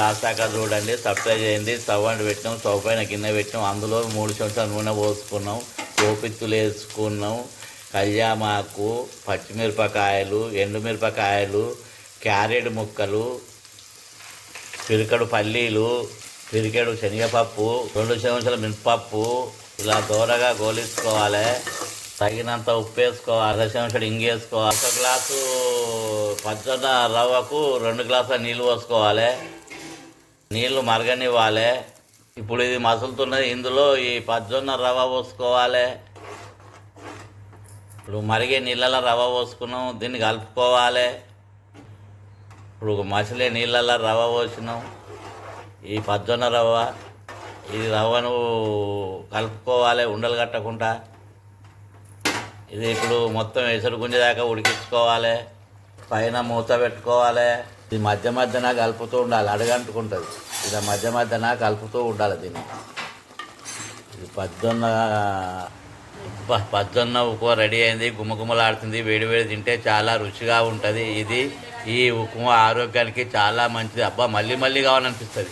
Last దాకా చూడండి subscribe చేయండి స్టవ్ అండ్ పెట్టినాం స్టవ్ పైన గిన్నె పెట్టినాం. అందులో మూడు చెంచాల నూనె పోసుకున్నాం. గోపిత్తులు వేసుకున్నాం. కళ్యామాకు పచ్చిమిరపకాయలు ఎండుమిరపకాయలు క్యారెట్ ముక్కలు పిరికడు పల్లీలు పిరికెడు శనగపప్పు రెండు చెంచాల మినపప్పు. ఇలా దూరగా గోలించుకోవాలి. తగినంత ఉప్పు వేసుకోవాలి. అర్ధ చెంచాడు ఇంగేసుకోవాలి ఒక గ్లాసు పచ్చొన్న రవ్వకు రెండు గ్లాసుల నీళ్ళు పోసుకోవాలి. నీళ్ళు మరగనివ్వాలి. ఇప్పుడు ఇది మసులుతున్నది. ఇందులో ఈ పచ్చొన్న రవ్వ పోసుకోవాలి. ఇప్పుడు మరిగే నీళ్ళలో రవ్వ పోసుకున్నాం. దీన్ని కలుపుకోవాలి. ఇప్పుడు మసిలే నీళ్ళల్లో రవ్వ పోసినాం. ఈ పచ్చొన్న రవ్వ ఈ రవ్వను కలుపుకోవాలి ఉండలు కట్టకుండా. ఇది ఇప్పుడు మొత్తం ఎసురు గుంజేదాకా ఉడికించుకోవాలి. పైన మూత పెట్టుకోవాలి. ఇది మధ్య మధ్యన కలుపుతూ ఉండాలి. అడగంటుకుంటుంది. ఇది మధ్య మధ్యన కలుపుతూ ఉండాలి దీన్ని. ఇది పద్దొన్న పద్దొన్న ఉప్మా రెడీ అయింది. గుమగుమలాడుతుంది. వేడి వేడి తింటే చాలా రుచిగా ఉంటుంది. ఇది ఈ ఉప్మా ఆరోగ్యానికి చాలా మంచిది. అబ్బా మళ్ళీ మళ్ళీ కావాలనిపిస్తుంది.